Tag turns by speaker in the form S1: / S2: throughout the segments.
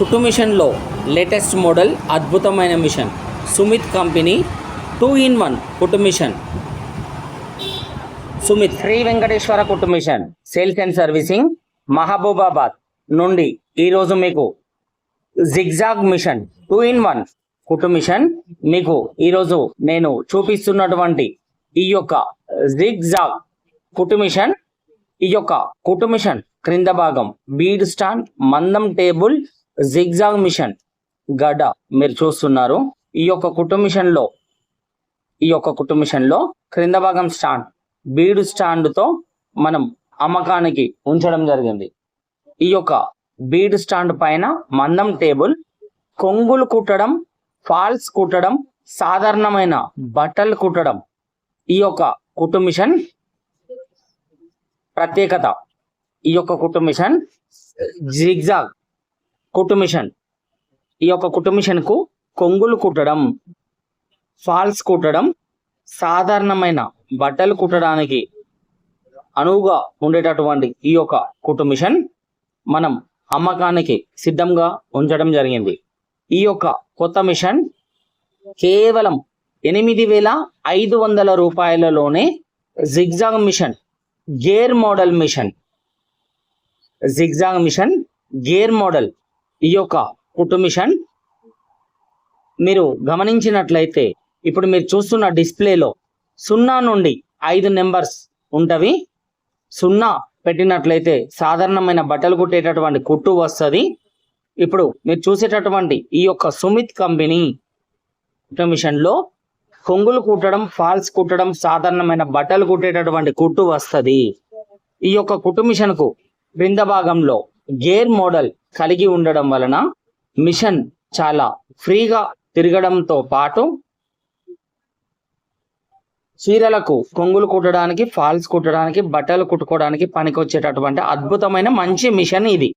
S1: కుట్టు మిషన్లో latest model అద్భుతమైన machine. Sumit company two in one కుట్టు మిషన్. సుమిత్. శ్రీ వెంకటేశ్వర కుట్టు machine. Sales and servicing Mahabubabad నుండి ఈరోజు మీకు zigzag machine two in one కుట్టు మిషన్ మీకు ఈరోజు నేను చూపిస్తున్నటువంటి ఈ యొక్క జిగ్జాగ్ కుట్టు మిషన్. ఈ యొక్క కుట్టు మిషన్ క్రింద భాగం బీడ్ స్టాండ్ మందం టేబుల్ జిగ్జాగ్ మిషన్ గడ మీరు చూస్తున్నారు. ఈ యొక్క కుటుంబ మిషన్లో ఈ యొక్క కుటుంబ మిషన్లో క్రింద భాగం స్టాండ్ బీడు స్టాండ్తో మనం అమ్మకానికి ఉంచడం జరిగింది. ఈ యొక్క బీడ్ స్టాండ్ పైన మందం టేబుల్ కొంగులు కుట్టడం ఫాల్స్ కుట్టడం సాధారణమైన బట్టలు కుట్టడం. ఈ యొక్క కుటుంబ మిషన్ ప్రత్యేకత. ఈ యొక్క కుటుంబ మిషన్ జిగ్జాగ్ కుట్టు మిషన్ ఈ యొక్క కుట్టు కొంగులు కుట్టడం ఫాల్స్ కుట్టడం సాధారణమైన బట్టలు కుట్టడానికి అనువుగా ఉండేటటువంటి ఈ యొక్క కుట్టు మిషన్ మనం అమ్మకానికి సిద్ధంగా ఉంచడం జరిగింది. ఈ యొక్క కొత్త మిషన్ కేవలం ఎనిమిది వేల ఐదు వందల రూపాయలలోనే zigzag machine gear model machine zigzag machine gear model ఈ యొక్క కుట్టు మిషన్ మీరు గమనించినట్లయితే ఇప్పుడు మీరు చూస్తున్న డిస్ప్లేలో సున్నా నుండి ఐదు నెంబర్స్ ఉంటవి. సున్నా పెట్టినట్లయితే సాధారణమైన బట్టలు కుట్టేటటువంటి కుట్టు వస్తుంది. ఇప్పుడు మీరు చూసేటటువంటి ఈ యొక్క సుమిత్ కంపెనీ కుటుమిషన్లో కొంగులు కుట్టడం ఫాల్స్ కుట్టడం సాధారణమైన బట్టలు కుట్టేటటువంటి కుట్టు వస్తుంది. ఈ యొక్క కుట్టు మిషన్ క్రింద భాగంలో గేర్ మోడల్ కలిగి ఉండడం వలన మిషన్ చాలా ఫ్రీగా తిరగడంతో పాటు చీరలకు కొంగులు కుట్టడానికి ఫాల్స్ కుట్టడానికి బట్టలు కుట్టుకోవడానికి పనికొచ్చేటటువంటి అద్భుతమైన మంచి మిషన్ ఇది.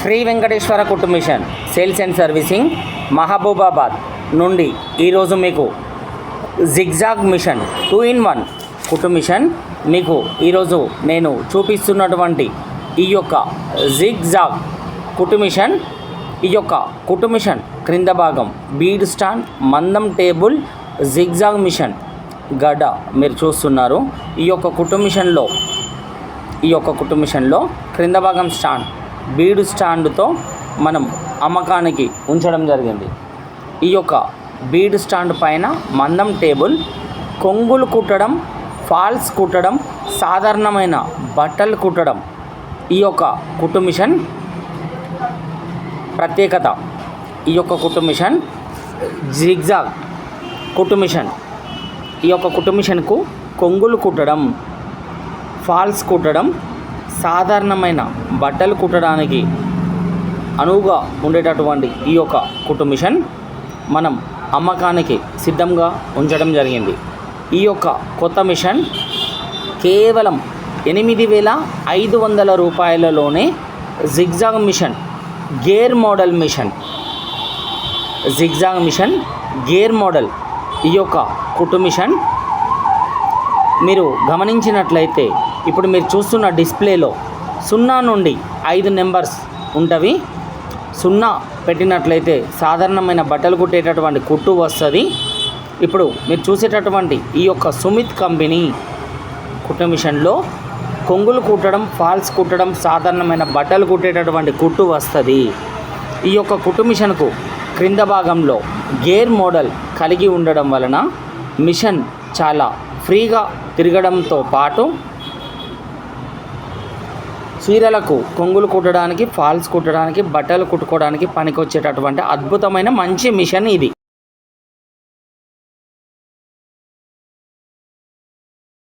S1: శ్రీ వెంకటేశ్వర కుట్టు machine sales and servicing Mahabubabad నుండి ఈరోజు మీకు zigzag machine two in one కుటుమిషన్ మీకు ఈరోజు నేను చూపిస్తున్నటువంటి ఈ యొక్క జిగ్జాగ్ కుట్టు ఈ యొక్క కుటుమిషన్ క్రింద భాగం బీడ్ స్టాండ్ మందం టేబుల్ జిగ్జాగ్ మిషన్ గడ మీరు చూస్తున్నారు. ఈ యొక్క కుటుంబిషన్లో ఈ యొక్క కుటుంబిషన్లో క్రింద భాగం స్టాండ్ బీడు స్టాండ్తో మనం అమ్మకానికి ఉంచడం జరిగింది. ఈ యొక్క బీడ్ స్టాండ్ పైన మందం టేబుల్ కొంగులు కుట్టడం ఫాల్స్ కుట్టడం సాధారణమైన బట్టలు కుట్టడం ఈ యొక్క కుట్టు మిషన్ ప్రత్యేకత. ఈ యొక్క కుట్టు మిషన్ జిగ్జాగ్ కుట్టు మిషన్. ఈ యొక్క కుట్టు మిషన్కు కొంగులు కుట్టడం ఫాల్స్ కుట్టడం సాధారణమైన బట్టలు కుట్టడానికి అనువుగా ఉండేటటువంటి ఈ యొక్క కుట్టు మిషన్ మనం అమ్మకానికి సిద్ధంగా ఉంచడం జరిగింది. ఈ యొక్క కొత్త మిషన్ కేవలం ఎనిమిది వేల ఐదు వందల రూపాయలలోనే zigzag machine gear model machine zigzag machine gear model ఈ యొక్క కుట్టు మిషన్. మీరు గమనించినట్లయితే ఇప్పుడు మీరు చూస్తున్న డిస్ప్లేలో సున్నా నుండి ఐదు నెంబర్స్ ఉంటవి. సున్నా పెట్టినట్లయితే సాధారణమైన బట్టలు కుట్టేటటువంటి కుట్టు వస్తుంది. ఇప్పుడు మీరు చూసేటటువంటి ఈ యొక్క సుమిత్ కంపెనీ కుట్టు మిషన్లో కొంగులు కుట్టడం ఫాల్స్ కుట్టడం సాధారణమైన బట్టలు కుట్టేటటువంటి కుట్టు వస్తుంది. ఈ యొక్క కుట్టు మిషన్కు క్రింద భాగంలో గేర్ మోడల్ కలిగి ఉండడం వలన మిషన్ చాలా ఫ్రీగా తిరగడంతో పాటు చీరలకు కొంగులు కుట్టడానికి ఫాల్స్ కుట్టడానికి బట్టలు కుట్టుకోవడానికి పనికొచ్చేటటువంటి అద్భుతమైన మంచి మిషన్ ఇది.